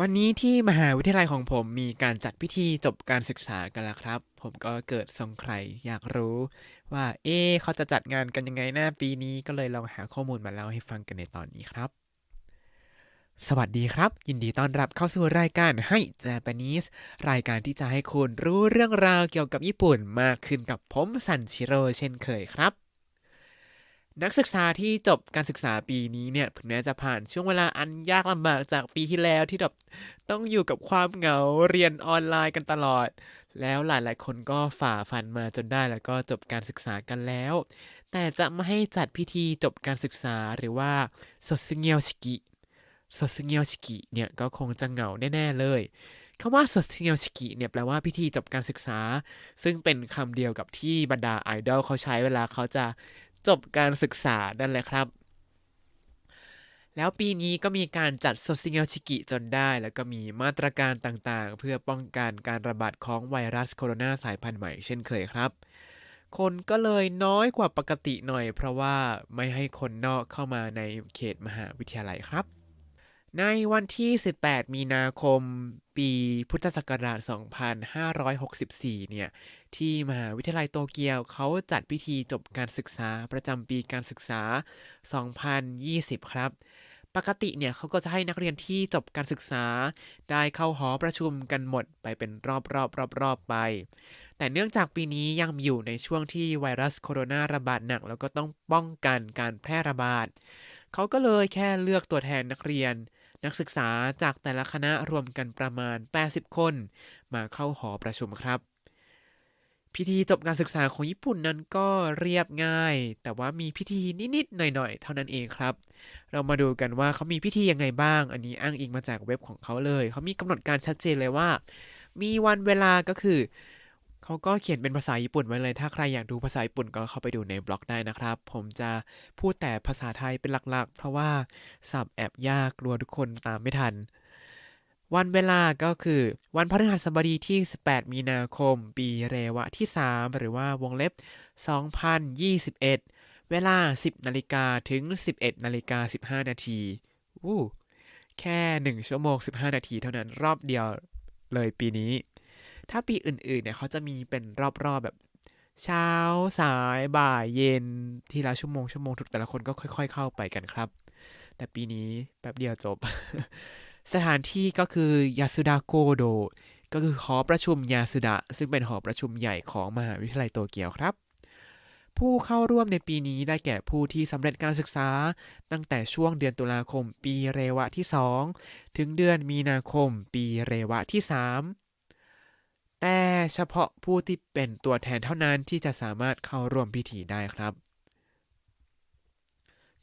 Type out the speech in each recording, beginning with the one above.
วันนี้ที่มหาวิทยาลัยของผมมีการจัดพิธีจบการศึกษากันแล้วครับ ผมก็เกิดสงใครอยากรู้ว่า เอ๊เขาจะจัดงานกันยังไงหน้าปีนี้ก็เลยลองหาข้อมูลมาเล่าให้ฟังกันในตอนนี้ครับ สวัสดีครับ ยินดีต้อนรับเข้าสู่รายการให้ Japanese รายการที่จะให้คุณรู้เรื่องราวเกี่ยวกับญี่ปุ่นมากขึ้นกับผมซันชิโร่เช่นเคยครับ นักศึกษาที่จบการศึกษาปีนี้เนี่ยถึงแม้จะผ่านช่วงเวลาอันยากลำบากจากปีที่แล้วที่แบบต้องอยู่กับความเหงาเรียนออนไลน์กันตลอด แล้วหลายๆ คนก็ฝ่าฟันมาจนได้แล้วก็จบการศึกษากันแล้ว แต่จะไม่ให้จัดพิธีจบการศึกษาหรือว่าสดซึเงียวชิกิสดซึเงียวชิกิเนี่ยก็คงจะเหงาแน่ๆเลยคำว่าสดซึเงียวชิกิเนี่ยแปลว่าพิธีจบการศึกษา ซึ่งเป็นคำเดียวกับที่บรรดาไอดอลเขาใช้เวลาเขาจะ จบการศึกษานั่นแหละครับ แล้วปีนี้ก็มีการจัดโซซิเงลชิกิจนได้ แล้วก็มีมาตรการต่างๆ เพื่อป้องกันการระบาดของไวรัสโคโรนาสายพันธุ์ใหม่เช่นเคยครับ คนก็เลยน้อยกว่าปกติหน่อย เพราะว่าไม่ให้คนนอกเข้ามาในเขตมหาวิทยาลัยครับ ในวันที่ 18 มีนาคม ปีพุทธศักราช 2564 เนี่ย ที่มหาวิทยาลัยโตเกียวเขาจัดพิธีจบการศึกษาประจำปีการศึกษา 2020 ครับ ปกติเนี่ยเขาก็จะให้นักเรียนที่จบการศึกษา ได้เข้าหอประชุมกันหมดไปเป็นรอบๆรอบๆไป แต่เนื่องจากปีนี้ยังอยู่ในช่วงที่ไวรัสโคโรนาระบาดหนัก แล้วก็ต้องป้องกันการแพร่ระบาด เขาก็เลยแค่เลือกตัวแทนนักเรียน นักศึกษาจากแต่ละคณะรวมกันประมาณ 80 คน มาเข้าหอประชุมครับ พิธีจบการศึกษาของญี่ปุ่นนั้นก็เรียบง่าย แต่ว่ามีพิธีนิดๆหน่อยๆ เท่านั้นเองครับ เรามาดูกันว่าเขามีพิธียังไงบ้าง อันนี้อ้างอิงมาจากเว็บของเขาเลย เขามีกำหนดการชัดเจนเลยว่า มีวันเวลาก็คือ เขาก็เขียนเป็นภาษาญี่ปุ่นไว้เลย ถ้าใครอยากดูภาษาญี่ปุ่นก็เข้าไปดูในบล็อกได้นะครับ ผมจะพูดแต่ภาษาไทยเป็นหลักๆ เพราะว่าสับแอบยากกลัวทุกคนตามไม่ทัน วันเวลาก็คือ วันพฤหัสบดีที่ 18 มีนาคม ปีเรวะที่ 3 หรือว่าวงเล็บ 2021 เวลา 10 นาฬิกาถึง 11 นาฬิกา 15 นาทีอู้แค่ 1 ชั่วโมง 15 นาทีเท่านั้นรอบเดียวเลยปีนี้ ถ้าปีอื่นๆเนี่ยเขาจะมีเป็นรอบๆแบบเช้าสายบ่ายเย็น ทีละชั่วโมงชั่วโมงทุกแต่ละคนก็ค่อย ๆ เข้าไปกันครับ แต่ปีนี้แป๊บเดียวจบ สถานที่ก็คือยาสุดะโกโด ก็คือหอประชุมยาสุดะซึ่งเป็นหอประชุมใหญ่ของมหาวิทยาลัยโตเกียวครับ ผู้เข้าร่วมในปีนี้ได้แก่ผู้ที่สำเร็จการศึกษา ตั้งแต่ช่วงเดือนตุลาคมปีเรวะที่ 2 ถึงเดือนมีนาคมปีเรวะที่ 3 แต่เฉพาะผู้ที่เป็นตัวแทนเท่านั้นที่จะสามารถเข้าร่วมพิธีได้ครับ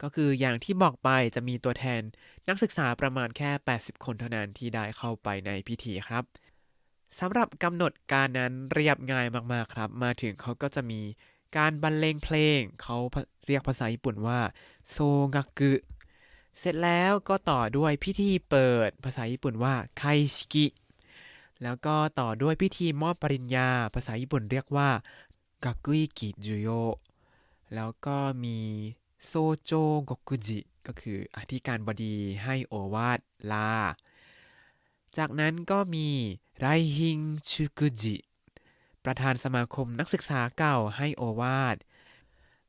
ก็คืออย่างที่บอกไปจะมีตัวแทนนักศึกษาประมาณแค่ 80 คนเท่านั้นที่ได้เข้าไปในพิธีครับสำหรับกำหนดการนั้นเรียบง่ายมากๆครับ มาถึงเขาก็จะมีการบรรเลงเพลง เขาเรียกภาษาญี่ปุ่นว่าโซงะกุเสร็จแล้วก็ต่อด้วยพิธีเปิดภาษาญี่ปุ่นว่าไคชิกิ แล้วก็ต่อด้วยพิธีมอบปริญญา ภาษาญี่ปุ่นเรียกว่ากักุอิกิจุโย แล้วก็มีโซโจกกุจิ ก็คืออธิการบดีให้โอวาทลา จากนั้นก็มีไรฮิงชุกุจิ ประธานสมาคมนักศึกษาเก่าให้โอวาท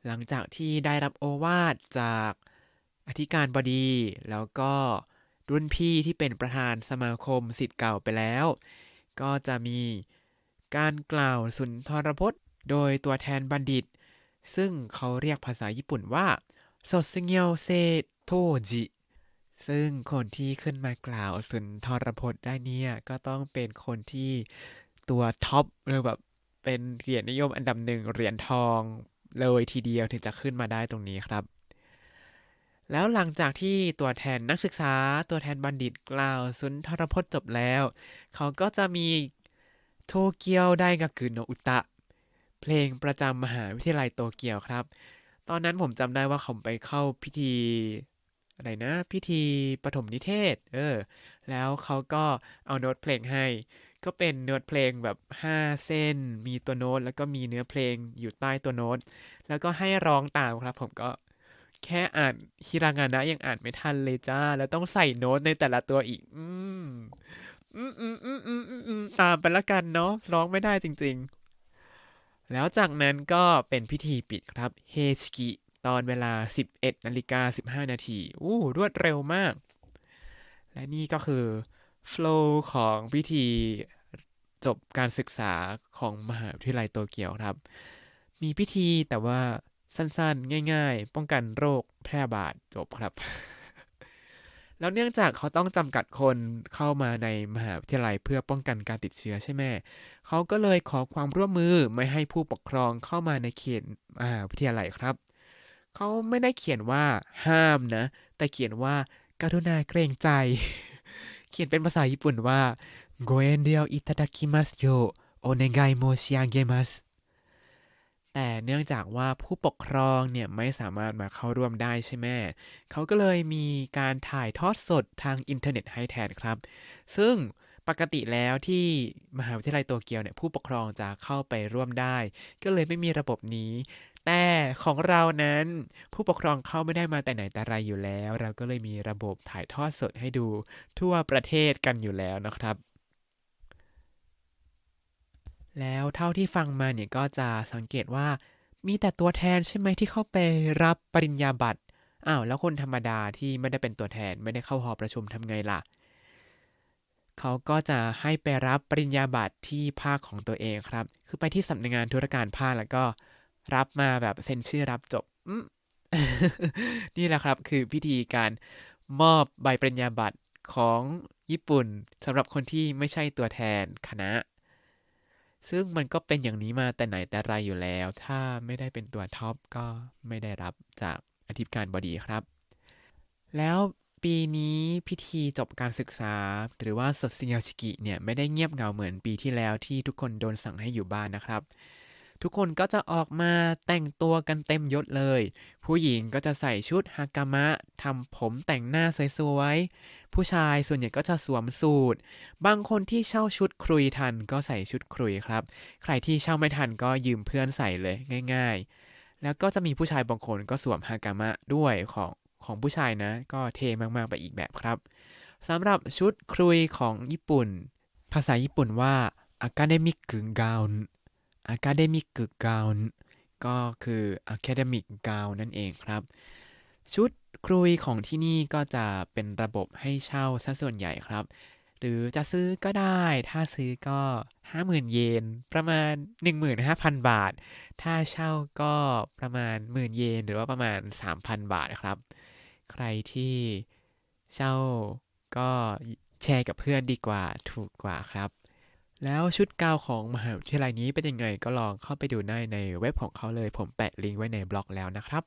หลังจากที่ได้รับโอวาทจากอธิการบดี แล้วก็รุ่นพี่ที่เป็นประธานสมาคมสิทธิ์เก่าไปแล้ว ก็จะมีการกล่าวสุนทรพจน์ โดยตัวแทนบัณฑิต ซึ่งเขาเรียกภาษาญี่ปุ่นว่าโซซึเงียวเซโทจิซึ่งคนที่ขึ้นมากล่าวสุนทรพจน์ได้เนี่ย ก็ต้องเป็นคนที่ตัวท็อปหรือแบบเป็นเหรียญนิยมอันดับหนึ่งเหรียญทองเลยทีเดียวถึงจะขึ้นมาได้ตรงนี้ครับ แล้วหลังจากที่ตัวแทนนักศึกษาตัวแทนบัณฑิตกล่าวสุนทรพจน์จบแล้ว เขาก็จะมีโตเกียวได้กากุโนอุตะ เพลงประจำมหาวิทยาลัยโตเกียวครับ ตอนนั้นผมจำได้ว่าผมไปเข้าพิธีอะไรนะ พิธีปฐมนิเทศ เออ แล้วเขาก็เอาโน้ตเพลงให้ ก็เป็นโน้ตเพลงแบบ 5 เส้น มีตัวโน้ต แล้วก็มีเนื้อเพลงอยู่ใต้ตัวโน้ต แล้วก็ให้ร้องตามครับ ผมก็ แค่อ่านฮิรางานะยังอ่านไม่ทันเลยจ้า แล้วต้องใส่โน้ตในแต่ละตัวอีก อืมอืมอืมอืมอืมอืมตามไปละกันเนาะร้องไม่ได้จริง ๆ แล้วจากนั้นก็เป็นพิธีปิดครับเฮชกิตอนเวลา 11นาฬิกา15 นาทีอู้รวดเร็วมาก และนี่ก็คือโฟล์ของพิธีจบการศึกษาของมหาวิทยาลัยโตเกียวครับ มีพิธีแต่ว่า สั้นๆ ง่ายๆ ป้องกันโรคแพร่บาดจบครับ แล้วเนื่องจากเขาต้องจำกัดคนเข้ามาในมหาวิทยาลัยเพื่อป้องกันการติดเชื้อใช่ไหมเขาก็เลยขอความร่วมมือไม่ให้ผู้ปกครองเข้ามาในเขตมหาวิทยาลัยครับ เขาไม่ได้เขียนว่าห้ามนะ แต่เขียนว่า กรุณาเกรงใจ เขียนเป็นภาษาญี่ปุ่นว่าโกเอนเดียวอิตาดากิมัสโยโอเนไกโมชิอาเกมัส แต่เนื่องจากว่าผู้ปกครองเนี่ยไม่สามารถมาเข้าร่วมได้ใช่ไหมเขาก็เลยมีการถ่ายทอดสดทางอินเทอร์เน็ตให้แทนครับ ซึ่งปกติแล้วที่มหาวิทยาลัยโตเกียวเนี่ยผู้ปกครองจะเข้าไปร่วมได้ ก็เลยไม่มีระบบนี้ แต่ของเรานั้นผู้ปกครองเข้าไม่ได้มาแต่ไหนแต่ไรอยู่แล้ว เราก็เลยมีระบบถ่ายทอดสดให้ดูทั่วประเทศกันอยู่แล้วนะครับ แล้วเท่าที่ฟังมาเนี่ยก็จะสังเกตว่ามีแต่ตัวแทนใช่ไหมที่เข้าไปรับปริญญาบัตรอ้าวแล้วคนธรรมดาที่ไม่ได้เป็นตัวแทนไม่ได้เข้าหอประชุมทำไงล่ะ เขาก็จะให้ไปรับปริญญาบัตรที่ภาคของตัวเองครับ คือไปที่สำนักงานธุรการภาคแล้วก็รับมาแบบเซ็นชื่อรับจบนี่แหละครับคือพิธีการมอบใบปริญญาบัตรของญี่ปุ่นสำหรับคนที่ไม่ใช่ตัวแทนคณะ ซึ่งมันก็เป็นอย่างนี้มาแต่ไหนแต่ไรอยู่แล้ว ถ้าไม่ได้เป็นตัวท็อปก็ไม่ได้รับจากอธิการบดีครับ แล้วปีนี้พิธีจบการศึกษา หรือว่าสดซิงยชิกิเนี่ยไม่ได้เงียบเหงาเหมือนปีที่แล้วที่ทุกคนโดนสั่งให้อยู่บ้านนะครับ ทุกคนก็จะออกมาแต่งตัวกันเต็มยศเลย ผู้หญิงก็จะใส่ชุดฮากามะทำผมแต่งหน้าสวยๆ ผู้ชายส่วนใหญ่ก็จะสวมสูทบางคนที่เช่าชุดครุยทันก็ใส่ชุดครุยครับ ใครที่เช่าไม่ทันก็ยืมเพื่อนใส่เลยง่าย ๆ แล้วก็จะมีผู้ชายบางคนก็สวมฮากามะด้วยของของผู้ชายนะ ก็เท่มากๆไปอีกแบบครับสำหรับชุดครุยของญี่ปุ่น ภาษาญี่ปุ่นว่า academic gown academic gown ก็คือ academic gown นั่นเองครับ ชุดครุยของที่นี่ก็จะเป็นระบบให้เช่าซะส่วนใหญ่ครับ หรือจะซื้อก็ได้ ถ้าซื้อก็ 50,000 เยน ประมาณ 15,000 บาท ถ้าเช่าก็ประมาณหมื่นเยน หรือว่าประมาณ 3,000 บาทครับ ใครที่เช่าก็แชร์กับเพื่อนดีกว่าถูกกว่าครับ แล้วชุดกาวของมหาวิทยาลัยนี้เป็นยังไงก็ลองเข้าไปดูได้ในเว็บของเขาเลย ผมแปะลิงก์ไว้ในบล็อกแล้วนะครับ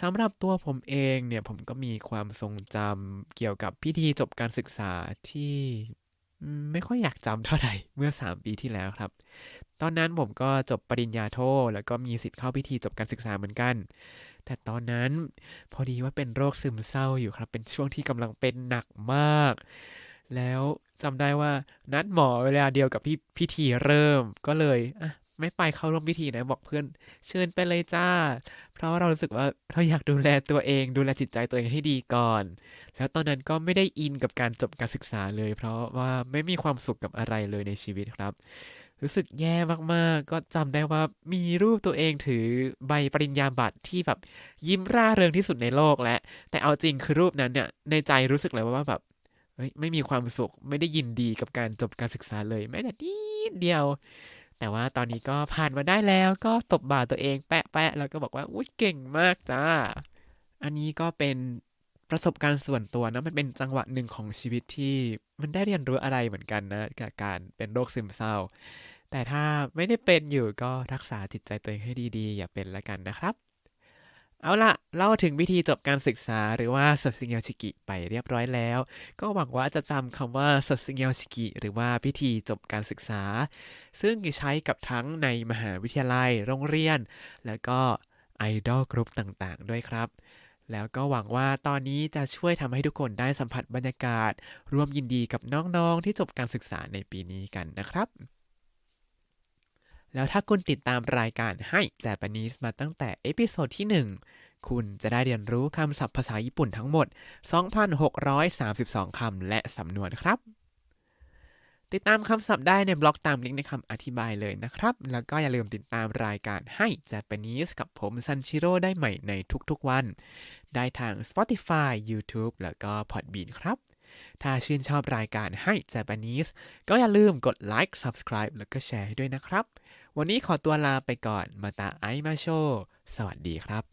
สำหรับตัวผมเองเนี่ยผมก็มีความทรงจำเกี่ยวกับพิธีจบการศึกษาที่ไม่ค่อยอยากจำเท่าไหร่เมื่อ 3 ปีที่แล้วครับ ตอนนั้นผมก็จบปริญญาโท แล้วก็มีสิทธิ์เข้าพิธีจบการศึกษาเหมือนกัน แต่ตอนนั้นพอดีว่าเป็นโรคซึมเศร้าอยู่ครับ เป็นช่วงที่กำลังเป็นหนักมาก จำได้ว่านัดหมอเวลาเดียวกับพพิธีเริ่มก็เลยอะไม่ไปเข้าร่วมพิธีนะบอกเพื่อนเชิญไปเลยจ้า เพราะเรารู้สึกว่าเราอยากดูแลตัวเอง ดูแลจิตใจตัวเองให้ดีก่อน แล้วตอนนั้นก็ไม่ได้อินกับการจบการศึกษาเลย เพราะว่าไม่มีความสุขกับอะไรเลยในชีวิตครับ รู้สึกแย่มากๆ ก็จำได้ว่ามีรูปตัวเองถือใบปริญญาบัตรที่แบบยิ้มร่าเริงที่สุดในโลกและ แต่เอาจริงคือรูปนั้นเนี่ยในใจรู้สึกเลยว่าแบบ ไม่มีความสุขไม่ได้ยินดีกับการจบการศึกษาเลยแม้แต่นิดเดียว แต่ว่าตอนนี้ก็ผ่านมาได้แล้วก็ตบบ่าตัวเองแปะแปะแล้วก็บอกว่าอุ้ยเก่งมากจ้า อันนี้ก็เป็นประสบการณ์ส่วนตัวนะมันเป็นจังหวะหนึ่งของชีวิตที่มันได้เรียนรู้อะไรเหมือนกันนะกับการเป็นโรคซึมเศร้า แต่ถ้าไม่ได้เป็นอยู่ก็รักษาจิตใจตัวเองให้ดีๆ อย่าเป็นละกันนะครับ เอาละเล่าถึงวิธีจบการศึกษาหรือว่าสดซิงเยชิกิไปเรียบร้อยแล้ว ก็หวังว่าจะจำคำว่าสดซิงเยชิกิหรือว่าพิธีจบการศึกษา ซึ่งใช้กับทั้งในมหาวิทยาลัย โรงเรียน แล้วก็ไอดอลกรุ๊ปต่างๆ ด้วยครับ แล้วก็หวังว่าตอนนี้จะช่วยทำให้ทุกคนได้สัมผัสบรรยากาศ ร่วมยินดีกับน้องๆที่จบการศึกษาในปีนี้กันนะครับ แล้วถ้าคุณติดตามรายการให้แจปนิสมาตั้งแต่เอพิโซดที่ 1 คุณจะได้เรียนรู้คำศัพท์ภาษาญี่ปุ่นทั้งหมด 2,632 คำและสำนวนครับ ติดตามคำศัพท์ได้ในบล็อกตามลิงก์ในคำอธิบายเลยนะครับ แล้วก็อย่าลืมติดตามรายการให้ Japanese กับผมซันชิโร่ได้ใหม่ในทุกๆวัน ได้ทาง Spotify YouTube แล้วก็ Podbean ครับถ้าชื่นชอบรายการให้ Japanese ก็อย่าลืมกดไลค์ Subscribe แล้วก็แชร์ให้ด้วยนะครับ วันนี้ขอตัวลาไปก่อนมาตาไอมาโช สวัสดีครับ